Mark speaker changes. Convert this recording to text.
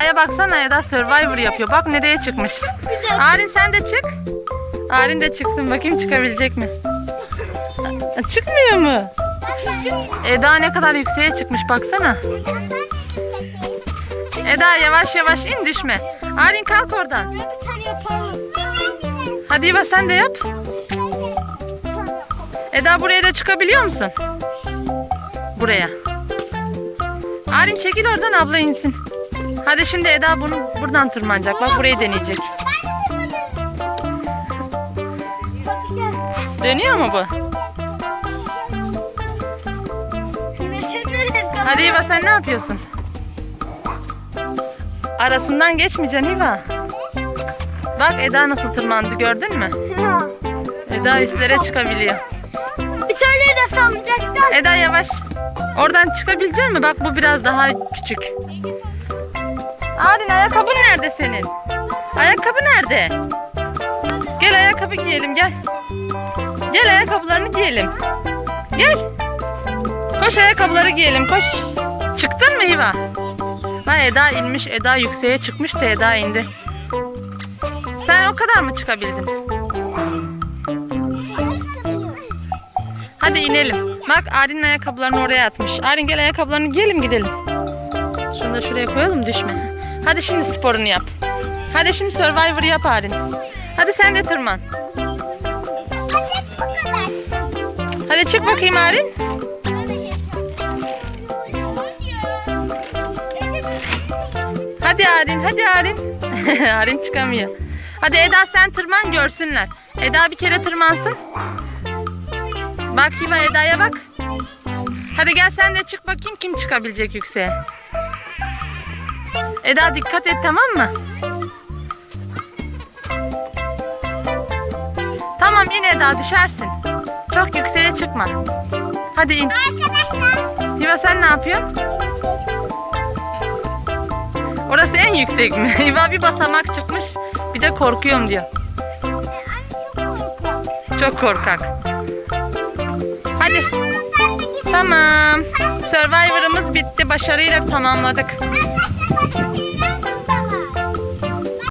Speaker 1: Aya baksana Eda Survivor yapıyor. Bak nereye çıkmış. Arin sen de çık. Arin de çıksın bakayım çıkabilecek mi? Çıkmıyor mu? Eda ne kadar yükseğe çıkmış baksana. Eda yavaş yavaş in düşme. Arin kalk oradan. Hadi İva sen de yap. Eda buraya da çıkabiliyor musun? Buraya. Arin çekil oradan abla insin. Hadi şimdi Eda bunu buradan tırmanacak. Bak burayı deneyecek. Dönüyor mu bu? Hadi İva sen ne yapıyorsun? Arasından geçmeyeceksin İva. Bak Eda nasıl tırmandı gördün mü? Eda üstlere çıkabiliyor.
Speaker 2: Bir tane de salıncaktan.
Speaker 1: Eda yavaş. Oradan çıkabilecek mi? Bak bu biraz daha küçük. Arin ayakkabın nerede senin? Ayakkabı nerede? Gel ayakkabı giyelim gel. Gel ayakkabılarını giyelim. Gel. Koş ayakkabıları giyelim koş. Çıktın mı İva? Ha Eda inmiş. Eda yükseğe çıkmış da Eda indi. Sen o kadar mı çıkabildin? Hadi inelim. Bak Arin'in ayakkabılarını oraya atmış. Arin gel ayakkabılarını giyelim gidelim. Şunu da şuraya koyalım düşme. Hadi şimdi sporunu yap. Hadi şimdi Survivor yap Arin. Hadi sen de tırman. Hadi çık bakayım Arin. Hadi Arin, hadi Arin. Arin çıkamıyor. Hadi Eda sen tırman görsünler. Eda bir kere tırmansın. Bak Hiva Eda'ya bak. Hadi gel sen de çık bakayım kim çıkabilecek yükseğe. Eda dikkat et tamam mı? Tamam in Eda düşersin. Çok yükseğe çıkma. Hadi in.
Speaker 2: Arkadaşlar.
Speaker 1: Hiva sen ne yapıyorsun? Orası en yüksek mi? Hiva bir basamak çıkmış. Bir de korkuyorum diyor. Çok korkak. Hadi. Tamam. Survivor'ımız bitti. Başarıyla tamamladık.